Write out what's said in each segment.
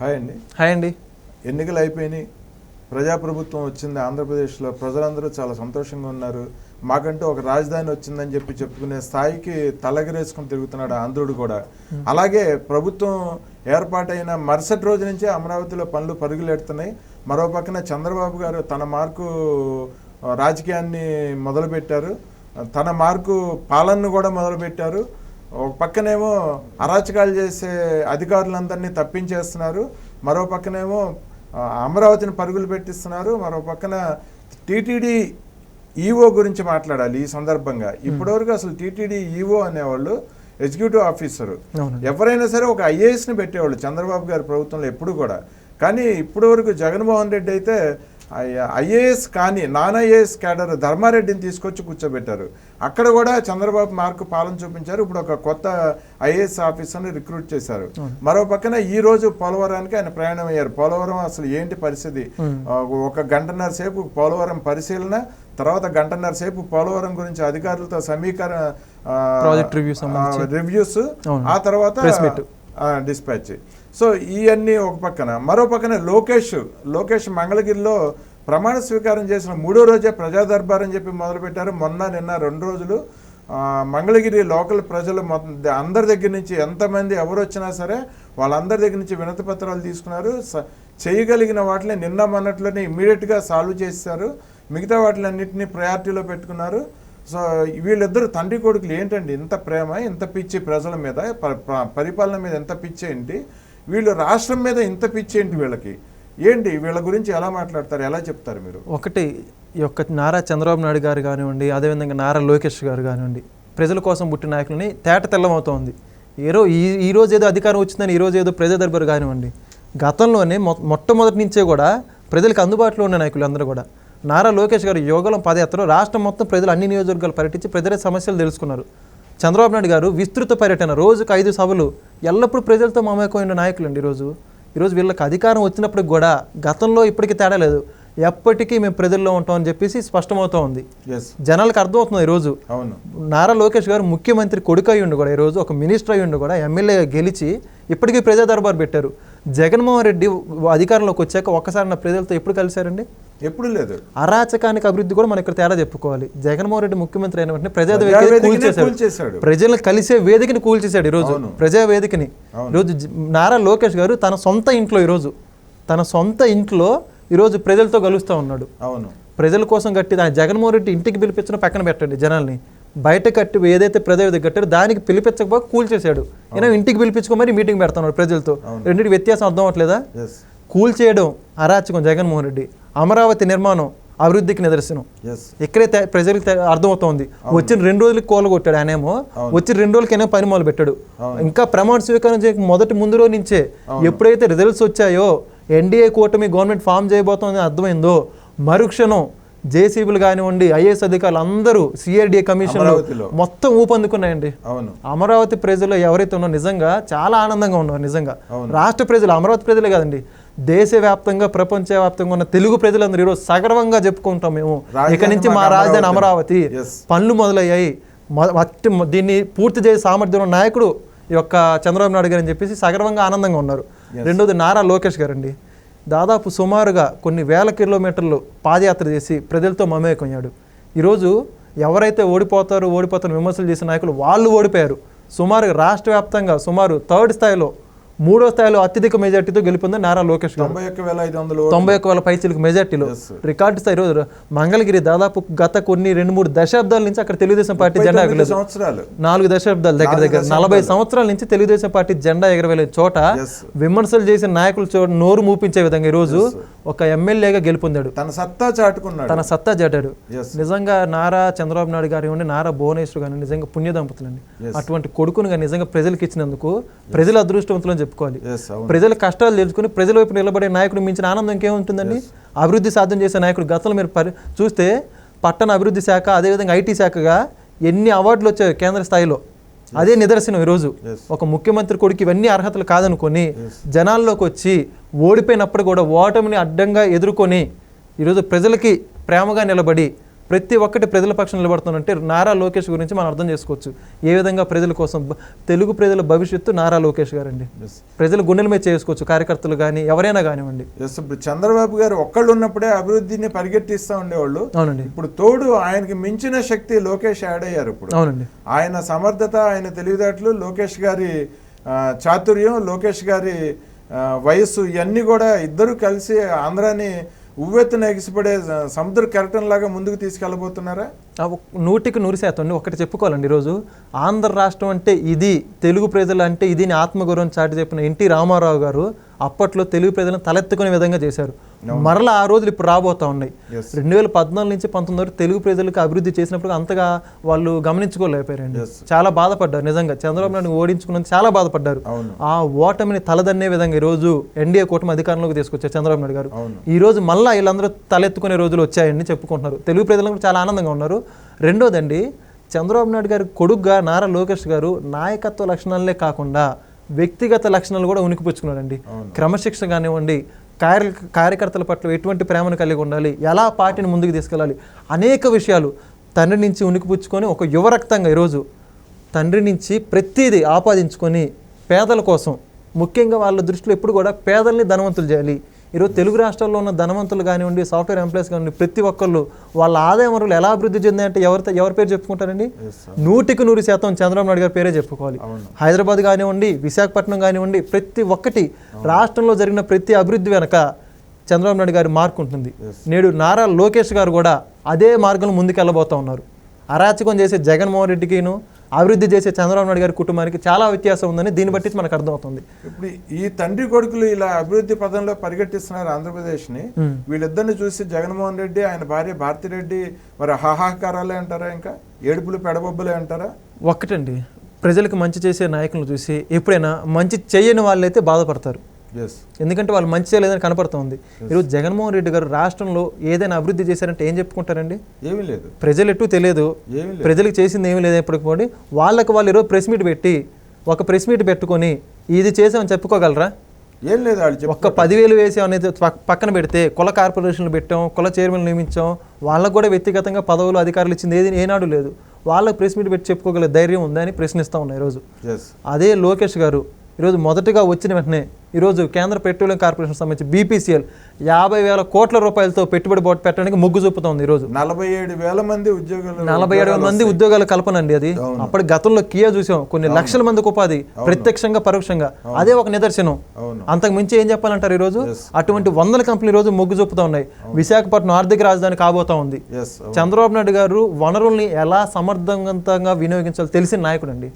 Hi అండి. Hi అండి. ఎన్నికలు అయిపోయినాయి. ప్రజాప్రభుత్వం వచ్చింది ఆంధ్రప్రదేశ్లో. ప్రజలందరూ చాలా సంతోషంగా ఉన్నారు. మాకంటూ ఒక రాజధాని వచ్చిందని చెప్పి చెప్పుకునే స్థాయికి తలగరేసుకుని తిరుగుతున్నాడు ఆంధ్రుడు కూడా. అలాగే ప్రభుత్వం ఏర్పాటైన మరుసటి రోజు నుంచే అమరావతిలో పనులు పరుగులెడుతున్నాయి. మరో పక్కన చంద్రబాబు గారు తన మార్కు రాజకీయాన్ని మొదలుపెట్టారు. తన మార్కు పాలనను కూడా మొదలుపెట్టారు. ఒక పక్కనేమో అరాచకాలు చేసే అధికారులందరినీ తప్పించేస్తున్నారు. మరో పక్కనేమో అమరావతిని పరుగులు పెట్టిస్తున్నారు. మరో పక్కన టీటీడీ ఈఓ గురించి మాట్లాడాలి ఈ సందర్భంగా. ఇప్పటివరకు అసలు టీటీడీ ఈఓ అనేవాళ్ళు ఎగ్జిక్యూటివ్ ఆఫీసర్. ఎవరైనా సరే ఒక ఐఏఎస్ని పెట్టేవాళ్ళు చంద్రబాబు గారి ప్రభుత్వంలో ఎప్పుడు కూడా. కానీ ఇప్పటి వరకు జగన్మోహన్ రెడ్డి అయితే ఐఏఎస్ కానీ నాన్ ఐఏఎస్ క్యాడర్ ధర్మారెడ్డిని తీసుకొచ్చి కూర్చోబెట్టారు. అక్కడ కూడా చంద్రబాబు మార్కు పాలన చూపించారు. ఇప్పుడు ఒక కొత్త ఐఏఎస్ ఆఫీసర్ని రిక్రూట్ చేశారు. మరో పక్కన ఈ రోజు పోలవరానికి ఆయన ప్రయాణం అయ్యారు. పోలవరం అసలు ఏంటి పరిస్థితి? ఒక గంటన్నర సేపు పోలవరం పరిశీలన తర్వాత గంటన్నర సేపు పోలవరం గురించి అధికారులతో సమీకరణ రివ్యూస్. ఆ తర్వాత. డిస్పాచ్ సో ఇవన్నీ ఒక పక్కన. మరో పక్కన లోకేష్ లోకేష్ మంగళగిరిలో ప్రమాణ స్వీకారం చేసిన మూడో రోజే ప్రజా దర్బార్ అని చెప్పి మొదలుపెట్టారు. మొన్న నిన్న రెండు రోజులు మంగళగిరి లోకల్ ప్రజలు అందరి దగ్గర నుంచి ఎంతమంది ఎవరు వచ్చినా సరే వాళ్ళందరి దగ్గర నుంచి వినతి పత్రాలు తీసుకున్నారు. స- చేయగలిగిన వాటిని నిన్న మొన్నట్లోనే ఇమ్మీడియట్గా సాల్వ్ చేశారు మిగతా వాటిలన్నింటినీ ప్రయారిటీలో పెట్టుకున్నారు. సో వీళ్ళిద్దరు తండ్రి కొడుకులు ఏంటండి? ఇంత ప్రేమ ఇంత పిచ్చి ప్రజల మీద ప- పరిపాలన మీద ఎంత పిచ్చి ఏంటి వీళ్ళు రాష్ట్రం మీద ఇంత పిచ్చి ఏంటి వీళ్ళకి? ఏంటి? వీళ్ళ గురించి ఎలా మాట్లాడతారు? ఎలా చెప్తారు మీరు? ఒకటి ఈ యొక్క నారా చంద్రబాబు నాయుడు గారు కానివ్వండి అదేవిధంగా నారా లోకేష్ గారు కానివ్వండి ప్రజల కోసం పుట్టిన నాయకులని తేట తెల్లమవుతోంది. ఏరో ఈ ఈ రోజు ఏదో అధికారం వచ్చిందని ఈ రోజు ఏదో ప్రజా దర్బారు కానివ్వండి గతంలోనే మొ మొట్టమొదటి నుంచే కూడా ప్రజలకు అందుబాటులో ఉన్న నాయకులు అందరూ కూడా. నారా లోకేష్ గారు యోగలం పదయాత్రలో రాష్ట్రం మొత్తం ప్రజలు అన్ని నియోజకవర్గాలు పర్యటించి ప్రజల సమస్యలు తెలుసుకున్నారు. చంద్రబాబు నాయుడు గారు విస్తృత పర్యటన రోజుకు ఐదు సభలు ఎల్లప్పుడూ ప్రజలతో మమేకమైన నాయకులు అండి ఈరోజు. ఈరోజు వీళ్ళకి అధికారం వచ్చినప్పటికి కూడా గతంలో ఇప్పటికీ తేడా లేదు. ఎప్పటికీ మేము ప్రజల్లో ఉంటామని చెప్పేసి స్పష్టమవుతూ ఉంది. జనాలకు అర్థమవుతుంది ఈరోజు. అవును. నారా లోకేష్ గారు ముఖ్యమంత్రి కొడుకు అయ్యుండు కూడా ఈరోజు ఒక మినిస్టర్ అయ్యుండు కూడా ఎమ్మెల్యే గెలిచి ఇప్పటికీ ప్రజా దర్బార్ పెట్టారు. జగన్మోహన్ రెడ్డి అధికారంలోకి వచ్చాక ఒక్కసారి నా ప్రజలతో ఎప్పుడు కలిశారండి? ఎప్పుడు లేదు. అరాచకానికి అభివృద్ధి కూడా మనం ఇక్కడ తేడా చెప్పుకోవాలి. జగన్మోహన్ రెడ్డి ముఖ్యమంత్రి అయిన వెంటనే ప్రజా కూల్చేశాడు. కూల్చేశాడు. ప్రజలను కలిసే వేదికని కూల్చేశాడు ఈరోజు. ప్రజా వేదికని ఈరోజు నారా లోకేష్ గారు తన సొంత ఇంట్లో ఈరోజు తన సొంత ఇంట్లో ఈరోజు ప్రజలతో కలుస్తూ ఉన్నాడు. అవును. ప్రజల కోసం కట్టి జగన్మోహన్ రెడ్డి ఇంటికి పిలిపించిన పక్కన పెట్టండి జనాల్ని. బయట కట్టి ఏదైతే ప్రజల కట్టారో దానికి పిలిపించకపోక కూల్చేశాడు ఈయన ఇంటికి పిలిపించుకో మరి మీటింగ్ పెడుతున్నాడు ప్రజలతో. రెండింటి వ్యత్యాసం అర్థం అవ్వట్లేదా ఎస్ కూల్ చేయడం అరాచకం జగన్మోహన్ రెడ్డి. అమరావతి నిర్మాణం అభివృద్ధికి నిదర్శనం. ఇక్కడే ప్రజలకు అర్థమవుతోంది. వచ్చిన రెండు రోజులకి కోల కొట్టాడు ఆయనేమో వచ్చిన రెండు రోజులకైనా పని మొదలు పెట్టాడు ఇంకా ప్రమాణ స్వీకారం చేయక మొదటి ముందు రోజు నుంచే ఎప్పుడైతే రిజల్ట్స్ వచ్చాయో ఎన్డీఏ కూటమి గవర్నమెంట్ ఫామ్ చేయబోతోందని అర్థమైందో మరుక్షణం జేసీబీలు కానివ్వండి ఐఏఎస్ అధికారులు అందరూ సిఆర్డీఏ అమరావతిలో. మొత్తం ఊపందుకున్నాయండి. అవును. అమరావతి ప్రజలు ఎవరైతే ఉన్నారో నిజంగా చాలా ఆనందంగా ఉన్నారు నిజంగా. రాష్ట్ర ప్రజలు అమరావతి ప్రజలే కాదండి దేశవ్యాప్తంగా ప్రపంచవ్యాప్తంగా ఉన్న తెలుగు ప్రజలందరూ ఈరోజు సగర్వంగా చెప్పుకుంటాం మేము. రాజధాని ఇక నుంచి మా రాజధాని అమరావతి. పనులు మొదలయ్యాయి. దీన్ని పూర్తి చేసే సామర్థ్యం ఉన్న నాయకుడు ఈ యొక్క చంద్రబాబు నాయుడు గారు అని చెప్పేసి సగర్వంగా ఆనందంగా ఉన్నారు. రెండోది నారా లోకేష్ గారండి. దాదాపు సుమారుగా కొన్ని వేల కిలోమీటర్లు పాదయాత్ర చేసి ప్రజలతో మమేకమయ్యాడు. ఈరోజు ఎవరైతే ఓడిపోతారో ఓడిపోతారో విమర్శలు చేసిన నాయకులు వాళ్ళు ఓడిపోయారు. సుమారుగా రాష్ట్ర వ్యాప్తంగా సుమారు థర్డ్ స్థాయిలో మూడో స్థాయిలో అత్యధిక మెజార్టీతో గెలుపొంది నారా లోకేష్ గారు. తొంభై ఒక్క వేల పైచీలకు మెజార్టీలో. రికార్డు స్థాయి రోజు మంగళగిరి దాదాపు గత కొన్ని రెండు మూడు దశాబ్దాల నుంచి అక్కడ తెలుగుదేశం పార్టీ జెండా ఎగరలేదు. నాలుగు దశాబ్దాల దగ్గర దగ్గర. నలభై సంవత్సరాల నుంచి తెలుగుదేశం పార్టీ జెండా ఎగరవేలే చోట. విమర్శలు చేసిన నాయకులు చోట నోరు మూపించే విధంగా ఈరోజు ఒక ఎమ్మెల్యేగా గెలుపొందాడు. తన సత్తా చాటుకున్నాడు. తన సత్తా చాటాడు. నిజంగా నారా చంద్రబాబు నాయుడు గారు ఇవ్వండి నారా భువనేశ్వర్ గారు నిజంగా పుణ్య దంపతులండి అటువంటి కొడుకునుగా నిజంగా ప్రజలకు ఇచ్చినందుకు ప్రజలు అదృష్టవంతులు అని చెప్పుకోవాలి. ప్రజల కష్టాలు తెలుసుకుని ప్రజల వైపు నిలబడే నాయకుడు మించిన ఆనందం ఇంకేముంటుందండి అభివృద్ధి సాధన చేసే నాయకుడు గతంలో మీరు పరి చూస్తే పట్టణ అభివృద్ధి శాఖ అదేవిధంగా ఐటీ శాఖగా ఎన్ని అవార్డులు వచ్చాయి కేంద్ర స్థాయిలో. అదే నిదర్శనం ఈరోజు. ఒక ముఖ్యమంత్రి కొడుకు ఇవన్నీ అర్హతలు కాదనుకొని జనాల్లోకి వచ్చి ఓడిపోయినప్పుడు కూడా ఓటమిని అడ్డంగా ఎదుర్కొని ఈరోజు ప్రజలకి ప్రేమగా నిలబడి ప్రతి ఒక్కటి ప్రజల పక్షం నిలబడుతుందంటే నారా లోకేష్ గురించి మనం అర్థం చేసుకోవచ్చు. ఏ విధంగా ప్రజల కోసం తెలుగు ప్రజల భవిష్యత్తు నారా లోకేష్ గారండి. ప్రజలు గుండెల మీద చేసుకోవచ్చు కార్యకర్తలు కానీ ఎవరైనా కానివ్వండి. ఎస్ ఇప్పుడు చంద్రబాబు గారు ఒక్కళ్ళు ఉన్నప్పుడే అభివృద్ధిని పరిగెట్టిస్తూ ఉండేవాళ్ళు. అవునండి. ఇప్పుడు తోడు ఆయనకి మించిన శక్తి లోకేష్ యాడ్ అయ్యారు ఇప్పుడు. అవునండి. ఆయన సమర్థత ఆయన తెలివితేటలు లోకేష్ గారి చాతుర్యం లోకేష్ గారి వయస్సు ఇవన్నీ కూడా ఇద్దరు కలిసి ఆంధ్రాని ఉవ్వెత్తున ఎగిసిపడే సముద్ర కెరటం లాగా ముందుకు తీసుకెళ్ళబోతున్నారా? నూటికి నూరు శాతం. ఒకటి చెప్పుకోవాలండి ఈరోజు. ఆంధ్ర రాష్ట్రం అంటే ఇది తెలుగు ప్రజలు అంటే ఇది అని ఆత్మగౌరవం చాటి చెప్పిన ఎన్టీ రామారావు గారు అప్పట్లో తెలుగు ప్రజలను తలెత్తుకునే విధంగా చేశారు. మరలా ఆ రోజులు ఇప్పుడు రాబోతా ఉన్నాయి. రెండు వేల పద్నాలుగు నుంచి పంతొమ్మిది వరకు తెలుగు ప్రజలకు అభివృద్ధి చేసినప్పుడు అంతగా వాళ్ళు గమనించుకోలేకపోయారండి. చాలా బాధపడ్డారు నిజంగా. చంద్రబాబు నాయుడు ఓడించుకున్నందుకు చాలా బాధపడ్డారు. ఆ ఓటమిని తలదన్నే విధంగా ఈరోజు ఎన్డీఏ కూటమి అధికారంలోకి తీసుకొచ్చారు చంద్రబాబు నాయుడు గారు. ఈ రోజు మళ్ళా వీళ్ళందరూ తలెత్తుకునే రోజులు వచ్చాయని చెప్పుకుంటున్నారు. తెలుగు ప్రజలు కూడా చాలా ఆనందంగా ఉన్నారు. రెండోదండి చంద్రబాబు నాయుడు గారి కొడుకుగా నారా లోకేష్ గారు నాయకత్వ లక్షణాలే కాకుండా వ్యక్తిగత లక్షణాలు కూడా ఉనికిపుచ్చుకున్నాడండి. క్రమశిక్షణ కానివ్వండి కార్య కార్యకర్తల పట్ల ఎటువంటి ప్రేమను కలిగి ఉండాలి ఎలా పార్టీని ముందుకు తీసుకెళ్ళాలి అనేక విషయాలు తండ్రి నుంచి ఉనికిపుచ్చుకొని ఒక యువరక్తంగా ఈరోజు తండ్రి నుంచి ప్రతిదీ ఆపాదించుకొని పేదల కోసం ముఖ్యంగా వాళ్ళ దృష్టిలో ఎప్పుడు కూడా పేదల్ని ధనవంతులు చేయాలి ఈరోజు తెలుగు రాష్ట్రాల్లో ఉన్న ధనవంతులు కానివ్వండి సాఫ్ట్వేర్ ఎంప్లాయీస్ కానివ్వండి ప్రతి ఒక్కళ్ళు వాళ్ళ ఆదాయ వనరులు ఎలా అభివృద్ధి చెందాయంటే ఎవరితో ఎవరి పేరు చెప్పుకుంటారండి? నూటికి నూరు శాతం చంద్రబాబు నాయుడు గారి పేరే చెప్పుకోవాలి. హైదరాబాద్ కానివ్వండి విశాఖపట్నం కానివ్వండి ప్రతి ఒక్కటి రాష్ట్రంలో జరిగిన ప్రతి అభివృద్ధి వెనక చంద్రబాబు నాయుడు గారి మార్కు ఉంటుంది. నేడు నారా లోకేష్ గారు కూడా అదే మార్గంలో ముందుకెళ్ళబోతా ఉన్నారు. అరాచకం చేసే జగన్మోహన్ రెడ్డికిను అభివృద్ధి చేసే చంద్రబాబు నాయుడు గారి కుటుంబానికి చాలా వ్యత్యాసం ఉందని దీన్ని బట్టి మనకు అర్థమవుతుంది. ఇప్పుడు ఈ తండ్రి కొడుకులు ఇలా అభివృద్ధి పదంలో పరిగెట్టిస్తున్నారు ఆంధ్రప్రదేశ్ని. వీళ్ళిద్దరిని చూసి జగన్మోహన్ రెడ్డి ఆయన భార్య భారతిరెడ్డి మరి హాహాకారాలే అంటారా ఇంకా? ఏడుపులు పెడబొబ్బలే అంటారా? ఒక్కటండి. ప్రజలకు మంచి చేసే నాయకులను చూసి ఎప్పుడైనా మంచి చేయని వాళ్ళైతే బాధపడతారు. ఎందుకంటే వాళ్ళు మంచి చేయలేదని కనపడుతోంది. ఈరోజు జగన్మోహన్ రెడ్డి గారు రాష్ట్రంలో ఏదైనా అభివృద్ధి చేశారంటే ఏం చెప్పుకుంటారండి? ఏమీ లేదు. ప్రజలు ఎటు తెలియదు. ప్రజలకు చేసింది ఏమీ లేదు ఎప్పటికి పోటీ వాళ్ళకి వాళ్ళు ఈరోజు ప్రెస్ మీట్ పెట్టి ఒక ప్రెస్ మీట్ పెట్టుకొని ఇది చేసామని చెప్పుకోగలరా? ఏం లేదు వాళ్ళు ఒక్క పదివేలు వేసి అనేది పక్- పక్కన పెడితే కుల కార్పొరేషన్లు పెట్టాం కుల చైర్మన్ నియమించాం వాళ్ళకు కూడా వ్యక్తిగతంగా పదవులు అధికారులు ఇచ్చింది ఏది ఏనాడు లేదు. వాళ్ళకి ప్రెస్ మీట్ పెట్టి చెప్పుకోగల ధైర్యం ఉందని ప్రశ్నిస్తూ ఉన్నాయి ఈరోజు. అదే లోకేష్ గారు ఈరోజు మొదటగా వచ్చిన వెంటనే ఈరోజు కేంద్ర పెట్రోలియం కార్పొరేషన్ సంబంధించి బీపీసీఎల్ యాభై వేల కోట్ల రూపాయలతో పెట్టుబడి బోట్ పెట్టడానికి మొగ్గు చూపుతోంది ఈరోజు. నలభై ఏడు వేల మంది ఉద్యోగులు నలభై ఏడు మంది ఉద్యోగాల కల్పన అండి అది. అప్పటి గతంలో కియా చూసాం కొన్ని లక్షల మందికి ఉపాధి ప్రత్యక్షంగా పరోక్షంగా. అదే ఒక నిదర్శనం. అంతకు మించి ఏం చెప్పాలంటారు ఈరోజు. అటువంటి వందల కంపెనీలు ఈరోజు మొగ్గు చూపుతా ఉన్నాయి. విశాఖపట్నం ఆర్థిక రాజధాని కాబోతా ఉంది. చంద్రబాబు నాయుడు గారు వనరుల్ని ఎలా సమర్థవంతంగా వినియోగించాలో తెలిసిన నాయకుడు అండి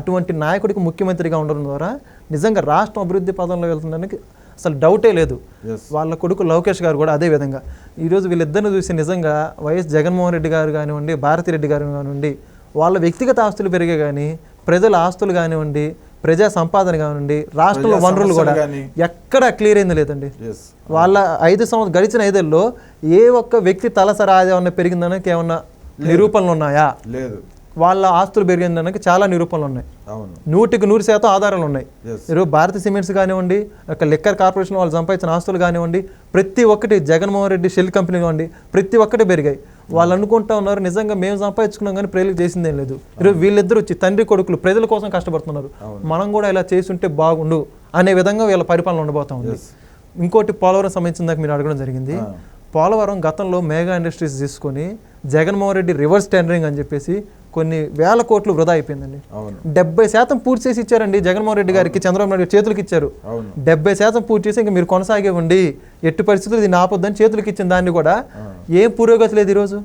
అటువంటి నాయకుడికి ముఖ్యమంత్రిగా ఉండడం ద్వారా నిజంగా రాష్ట్రం అభివృద్ధి పదంలో వెళ్తుందానికి అసలు డౌటే లేదు. వాళ్ళ కొడుకు లోకేష్ గారు కూడా అదే విధంగా. ఈరోజు వీళ్ళిద్దరిని చూసి నిజంగా వైఎస్ జగన్మోహన్ రెడ్డి గారు కానివ్వండి భారతిరెడ్డి గారు కానివ్వండి వాళ్ళ వ్యక్తిగత ఆస్తులు పెరిగే కానీ ప్రజల ఆస్తులు కానివ్వండి ప్రజా సంపాదన కానివ్వండి రాష్ట్రంలో వనరులు కూడా. ఎక్కడ క్లియర్ అయింది లేదండి. వాళ్ళ ఐదు సంవత్సరం గడిచిన ఐదేళ్ళలో ఏ ఒక్క వ్యక్తి తలసరి ఆదాయం ఏమన్నా పెరిగిందనకి ఏమన్నా నిరూపణలు ఉన్నాయా? లేదు. వాళ్ళ ఆస్తులు పెరిగిందనకి చాలా నిరూపణలు ఉన్నాయి. నూటికి నూరు శాతం ఆధారాలు ఉన్నాయి. ఈరోజు భారత సిమెంట్స్ కానివ్వండి ఒక లిక్కర్ కార్పొరేషన్ వాళ్ళు సంపాదించిన ఆస్తులు కానివ్వండి ప్రతి ఒక్కటి జగన్మోహన్ రెడ్డి షెల్ కంపెనీ కానివ్వండి ప్రతి ఒక్కటి పెరిగాయి. వాళ్ళు అనుకుంటా ఉన్నారు నిజంగా మేము సంపాదించుకున్నాం కానీ ప్రజలకు చేసిందేం లేదు. ఈరోజు వీళ్ళిద్దరు వచ్చి తండ్రి కొడుకులు ప్రజల కోసం కష్టపడుతున్నారు. మనం కూడా ఇలా చేస్తుంటే బాగుండు అనే విధంగా వీళ్ళ పరిపాలన ఉండబోతా ఉంది. ఇంకోటి పోలవరం సంబంధించిన దాకా మీరు అడగడం జరిగింది. పోలవరం గతంలో మేఘా ఇండస్ట్రీస్ తీసుకొని జగన్మోహన్ రెడ్డి రివర్స్ టెండరింగ్ అని చెప్పేసి కొన్ని వేల కోట్లు వృధా అయిపోయిందండి. డెబ్బై శాతం పూర్తి చేసి ఇచ్చారండి జగన్మోహన్ రెడ్డి గారికి చంద్రబాబు నాయుడు గారి చేతులకి ఇచ్చారు. డెబ్బై శాతం పూర్తి చేసి ఇంకా మీరు కొనసాగివ్వండి ఎట్టి పరిస్థితులు దీన్ని ఆపొద్దని చేతులకి ఇచ్చిన దాన్ని కూడా ఏం పురోగతి లేదు ఈరోజు.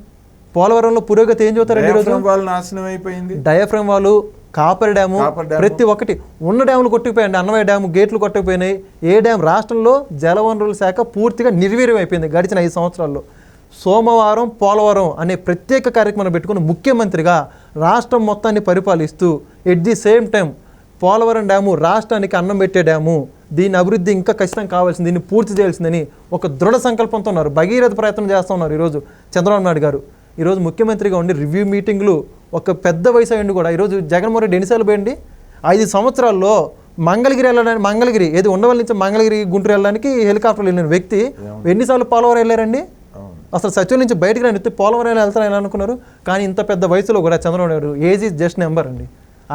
పోలవరంలో పురోగతి ఏం చూస్తారండి ఈరోజు? నాశనం అయిపోయింది. డయాఫ్రమ్ వాళ్ళు కాపర్ డ్యాము కాపర్ డ్యాము. ప్రతి ఒక్కటి ఉన్న డ్యాములు కొట్టుకుపోయాయండి. అన్నమయ్య డ్యాము గేట్లు కొట్టుకుపోయినాయి. ఏ డ్యామ్ రాష్ట్రంలో జలవనరుల శాఖ పూర్తిగా నిర్వీర్యం అయిపోయింది గడిచిన ఐదు సంవత్సరాల్లో. సోమవారం పోలవరం అనే ప్రత్యేక కార్యక్రమాన్ని పెట్టుకుని ముఖ్యమంత్రిగా రాష్ట్రం మొత్తాన్ని పరిపాలిస్తూ at the same time Polavaram dam రాష్ట్రానికి అన్నం పెట్టే డ్యాము దీని అభివృద్ధి ఇంకా ఖచ్చితంగా కావాల్సింది దీన్ని పూర్తి చేయాల్సిందని ఒక దృఢ సంకల్పంతో ఉన్నారు. భగీరథ ప్రయత్నం చేస్తూ ఉన్నారు ఈరోజు చంద్రబాబు నాయుడు గారు. ఈరోజు ముఖ్యమంత్రిగా ఉండి రివ్యూ మీటింగ్లు ఒక పెద్ద వయసు అయ్యండి కూడా ఈరోజు జగన్మోహన్ రెడ్డి ఎన్నిసార్లు పోయండి? ఐదు సంవత్సరాల్లో మంగళగిరి వెళ్ళడానికి మంగళగిరి ఏది ఉండవల్లి నుంచి మంగళగిరి గుంటూరు వెళ్ళడానికి హెలికాప్టర్లో వెళ్ళిన వ్యక్తి ఎన్నిసార్లు పోలవరం వెళ్ళారండి? అసలు సచివం నుంచి బయటకు రాని పోలవరం వెళ్తారని అనుకున్నారు. కానీ ఇంత పెద్ద వయసులో కూడా Chandrababu Naidu age is just number అండి.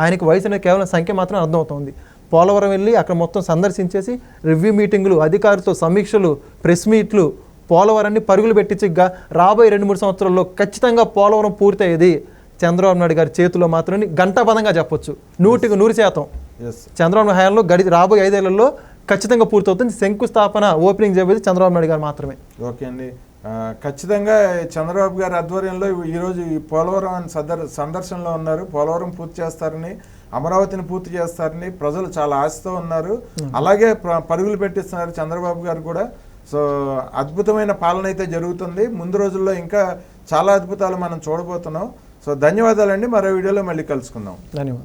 ఆయనకి వయసు అనేది కేవలం సంఖ్య మాత్రం అర్థమవుతుంది. పోలవరం వెళ్ళి అక్కడ మొత్తం సందర్శించేసి రివ్యూ మీటింగులు అధికారులతో సమీక్షలు ప్రెస్ మీట్లు పోలవరాన్ని పరుగులు పెట్టించి గా రాబోయే రెండు మూడు సంవత్సరాల్లో ఖచ్చితంగా పోలవరం పూర్తయ్యేది చంద్రబాబు నాయుడు గారి చేతిలో మాత్రమే గంటాపదంగా చెప్పొచ్చు. నూటికి నూరు శాతం. చంద్రబాబు హయాంలో గడి రాబోయే ఐదేళ్ళలో ఖచ్చితంగా పూర్తవుతుంది. శంకుస్థాపన ఓపెనింగ్ చెప్పేది చంద్రబాబు నాయుడు గారు మాత్రమే. ఓకే అండి. ఖచ్చితంగా చంద్రబాబు గారి ఆధ్వర్యంలో ఈరోజు ఈ పోలవరం అని సదర్ సందర్శనలో ఉన్నారు. పోలవరం పూర్తి చేస్తారని అమరావతిని పూర్తి చేస్తారని ప్రజలు చాలా ఆశతో ఉన్నారు. అలాగే ప్ర- పరుగులు పెట్టిస్తున్నారు చంద్రబాబు గారు కూడా. సో అద్భుతమైన పాలన అయితే జరుగుతుంది. ముందు రోజుల్లో ఇంకా చాలా అద్భుతాలు మనం చూడబోతున్నాం. సో ధన్యవాదాలండి. మరో వీడియోలో మళ్ళీ కలుసుకుందాం. ధన్యవాదాలు.